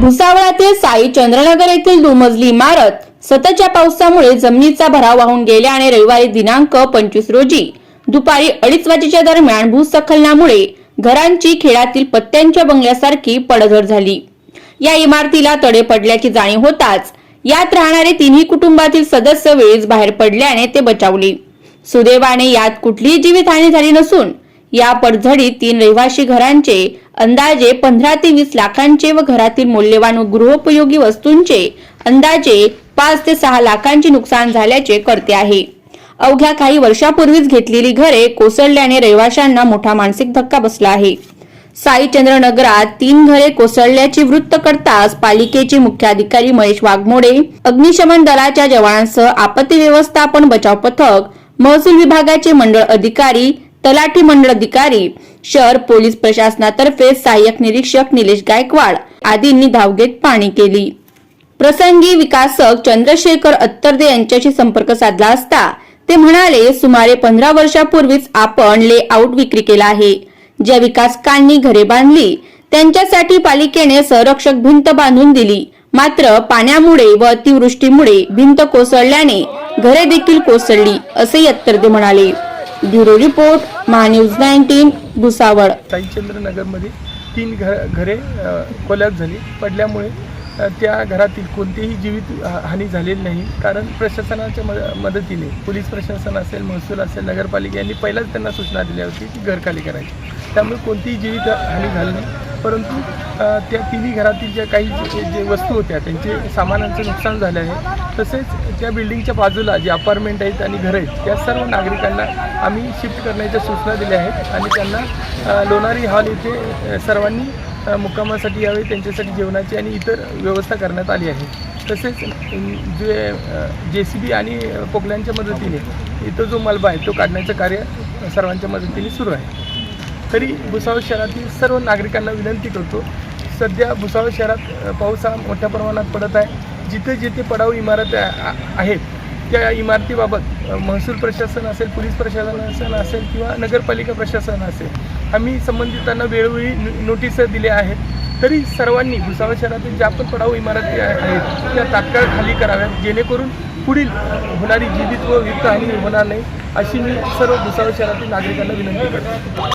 भुसावळातील साई चंद्रनगर येथील दुमजली इमारत सततच्या पावसामुळे जमिनीचा भराव वाहून गेल्या आणि रविवारी दिनांक पंचवीस रोजी दुपारी अडीच वाजेच्या दरम्यान भूस्खलनामुळे घरांची खेळातील पत्त्यांच्या बंगल्यासारखी पडझड झाली. या इमारतीला तडे पडल्याची जाणीव होताच यात राहणारे तिन्ही कुटुंबातील सदस्य वेळीच बाहेर पडल्याने ते बचावले. सुदैवाने यात कुठलीही जीवितहानी झाली नसून या पडझडीत तीन रहिवाशी घरांचे अंदाजे पंधरा ते वीस लाखांचे व घरातील मौल्यवान गृहोपयोगी वस्तूंचे अंदाजे पाच ते सहा लाखांचे नुकसान झाल्याचे करते आहे. अवघ्या काही वर्षापूर्वीच घेतलेली घरे कोसळल्याने रहिवाशांना मोठा मानसिक धक्का बसला आहे. साईचंद्र नगरात तीन घरे कोसळल्याची वृत्त करताच पालिकेचे मुख्याधिकारी महेश वाघमोडे अग्निशमन दलाच्या जवानांसह आपत्ती व्यवस्थापन बचाव पथक महसूल विभागाचे मंडळ अधिकारी तलाठी मंडळ अधिकारी शहर पोलीस प्रशासनातर्फे सहाय्यक निरीक्षक निलेश गायकवाड आदींनी धाव घेत पाणी केली. प्रसंगी विकासक चंद्रशेखर अत्तरदे यांच्याशी संपर्क साधला असता ते म्हणाले सुमारे पंधरा वर्षापूर्वीच आपण लेआउट विक्री केला आहे. ज्या विकासकांनी घरे बांधली त्यांच्यासाठी पालिकेने संरक्षक भिंत बांधून दिली. मात्र पाण्यामुळे व अतिवृष्टीमुळे भिंत कोसळल्याने घरे देखील कोसळली असे अत्तरदे म्हणाले. Bureau report MahaNews nineteen Bhusawal. साईचंद्र नगरमध्ये तीन घर घरे कोल्यात झाली. पडल्यामुळे त्या घरातील कोणतीही जीवित हानी झालेली नाही. कारण प्रशासनाच्या मद मदतीने पोलीस प्रशासन असेल महसूल असेल नगरपालिका यांनी पहिलाच त्यांना सूचना दिल्या होती की घर खाली करायची. त्यामुळे कोणतीही जीवित हानी झाली नाही. परंतु त्या तिन्ही घरातील ज्या काही जे जे वस्तू होत्या त्यांचे सामानांचं नुकसान झालं आहे. तसेच त्या बिल्डिंगच्या बाजूला जे अपार्टमेंट आहेत आणि घरं आहेत त्या सर्व नागरिकांना आम्ही शिफ्ट करण्याच्या सूचना दिल्या आहेत आणि त्यांना लोणारी हॉल येथे सर्वांनी मुक्कामासाठी यावे त्यांच्यासाठी जेवणाची आणि इतर व्यवस्था करण्यात आली आहे. तसेच जे जे सी बी आणि पोकल्यांच्या मदतीने इथं जो मलबा आहे तो काढण्याचं कार्य सर्वांच्या मदतीने सुरू आहे. तरी भुसावळ शहरातील सर्व नागरिकांना विनंती करतो सध्या भुसावळ शहरात पाऊस हा मोठ्या प्रमाणात पडत आहे. जिथे जिथे पडाव इमारत आहेत त्या इमारतीबाबत महसूल प्रशासन असेल पोलीस प्रशासन असेल किंवा नगरपालिका प्रशासन असेल आम्ही संबंधितांना वेळोवेळी नोटीस दिल्या आहेत. तरी सर्वांनी भुसावळ शहरातील ज्या पण पडाव इमारती आहेत त्या तात्काळ खाली कराव्यात. जेणेकरून पुढील होणारी जीवित व वित्तहानी होणार नाही अशी मी सर्व भुसावळ शहरातील नागरिकांना विनंती करतो.